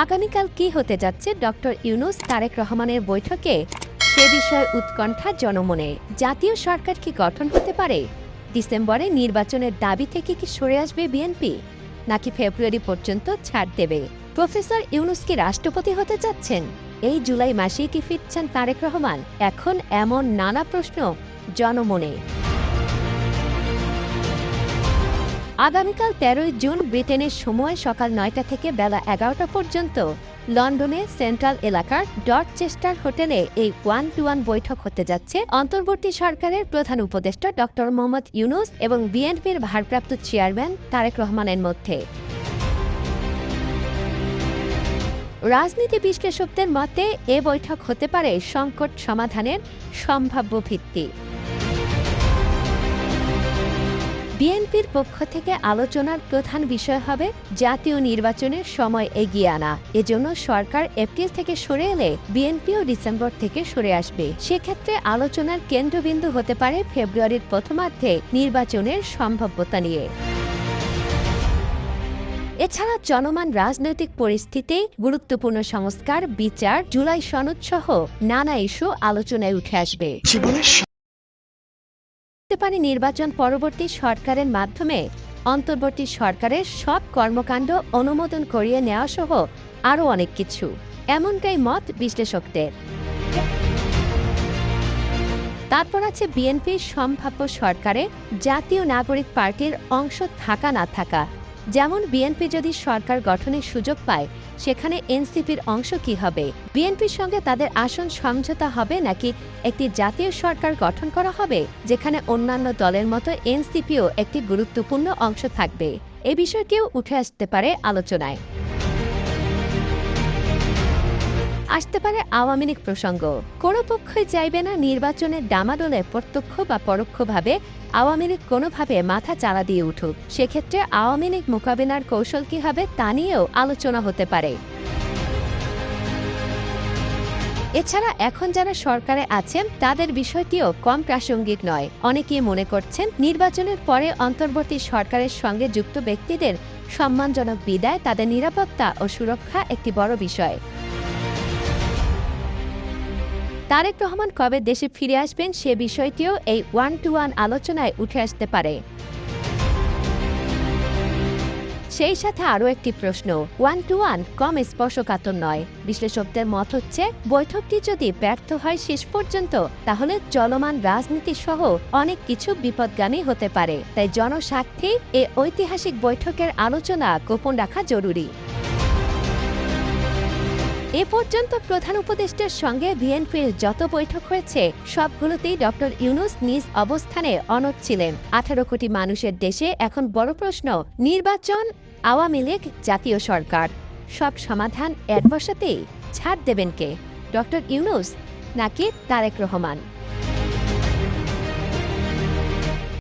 আগামীকাল কি হতে যাচ্ছে ডক্টর ইউনুস তারেক রহমানের বৈঠকে? সে বিষয়ে উৎকণ্ঠা জনমনে। জাতীয় সরকার কি গঠন হতে পারে? ডিসেম্বরে নির্বাচনের দাবি থেকে কি সরে আসবে বিএনপি? নাকি ফেব্রুয়ারি পর্যন্ত ছাড় দেবে? প্রফেসর ইউনুস কি রাষ্ট্রপতি হতে যাচ্ছেন? এই জুলাই মাসেই কি ফিরছেন তারেক রহমান? এখন এমন নানা প্রশ্ন জনমনে। আগামীকাল তেরোই জুন ব্রিটেনের সময় সকাল নয়টা থেকে বেলা এগারোটা পর্যন্ত লন্ডনে সেন্ট্রাল এলাকার ডট চেস্টার হোটেলে এই ওয়ান টু ওয়ান বৈঠক হতে যাচ্ছে। অন্তর্বর্তী সরকারের প্রধান উপদেষ্টা ডক্টর মোহাম্মদ ইউনুস এবং বিএনপির ভারপ্রাপ্ত চেয়ারম্যান তারেক রহমানের মধ্যে। রাজনীতি বিশ্লেষকদের মতে, এ বৈঠক হতে পারে সংকট সমাধানের সম্ভাব্য ভিত্তি। বিএনপির পক্ষ থেকে আলোচনার প্রধান বিষয় হবে জাতীয় নির্বাচনের সময় এগিয়ে আনা। এজন্য সরকার এপ্রিল থেকে সরে এলে বিএনপিও ডিসেম্বর থেকে সরে আসবে। সেক্ষেত্রে আলোচনার কেন্দ্রবিন্দু হতে পারে ফেব্রুয়ারির প্রথমার্ধে নির্বাচনের সম্ভাব্যতা নিয়ে। এছাড়া চলমান রাজনৈতিক পরিস্থিতি, গুরুত্বপূর্ণ সংস্কার, বিচার, জুলাই সনদ সহ নানা ইস্যু আলোচনায় উঠে আসবে। পারি পারে নির্বাচন পরবর্তী সরকারের মাধ্যমে। অন্তর্বর্তী সরকারের সব কর্মকাণ্ড অনুমোদন করিয়ে নেওয়া সহ আরও অনেক কিছু। এমনটাই মত বিশ্লেষকদের। তারপর আছে বিএনপির সম্ভাব্য সরকারে জাতীয় নাগরিক পার্টির অংশ থাকা না থাকা। যেমন বিএনপি যদি সরকার গঠনের সুযোগ পায়, সেখানে এনসিপির অংশ কি হবে? বিএনপির সঙ্গে তাদের আসন সমঝোতা হবে নাকি একটি জাতীয় সরকার গঠন করা হবে, যেখানে অন্যান্য দলের মতো এনসিপিও একটি গুরুত্বপূর্ণ অংশ থাকবে? এ বিষয়টিও উঠে আসতে পারে আলোচনায়। আসতে পারে আওয়ামী লীগ প্রসঙ্গ। কোনো পক্ষই চাইবে না নির্বাচনের ডামাডোলে প্রত্যক্ষ বা পরোক্ষভাবে আওয়ামী লীগ কোনোভাবে মাথা চালা দিয়ে উঠুক। সেক্ষেত্রে আওয়ামী লীগ মোকাবিলার কৌশল কী হবে তা নিয়েও আলোচনা হতে পারে। এছাড়া এখন যারা সরকারে আছেন, তাদের বিষয়টিও কম প্রাসঙ্গিক নয়। অনেকেই মনে করছেন নির্বাচনের পরে অন্তর্বর্তী সরকারের সঙ্গে যুক্ত ব্যক্তিদের সম্মানজনক বিদায়, তাদের নিরাপত্তা ও সুরক্ষা একটি বড় বিষয়। তারেক রহমান কবে দেশে ফিরে আসবেন সে বিষয়টিও এই ওয়ান টু ওয়ান আলোচনায় উঠে আসতে পারে। সেই সাথে আরও একটি প্রশ্ন ওয়ান টু ওয়ান কম স্পর্শকাতর নয়। বিশ্লেষকদের মত হচ্ছে, বৈঠকটি যদি ব্যর্থ হয় শেষ পর্যন্ত, তাহলে চলমান রাজনীতি সহ অনেক কিছু বিপদগামী হতে পারে। তাই জনস্বার্থে এ ঐতিহাসিক বৈঠকের আলোচনা গোপন রাখা জরুরি। এ পর্যন্ত প্রধান উপদেষ্টার সঙ্গে বিএনপির যত বৈঠক হয়েছে, সবগুলোতেই ডক্টর ইউনুস নিজ অবস্থানে অনত ছিলেন। আঠারো কোটি মানুষের দেশে এখন বড় প্রশ্ন, নির্বাচন আওয়ামী লীগ জাতীয় সরকার। সব সমাধান এক বসাতেই ছাড় দেবেন কে? ডক্টর ইউনুস নাকি তারেক রহমান?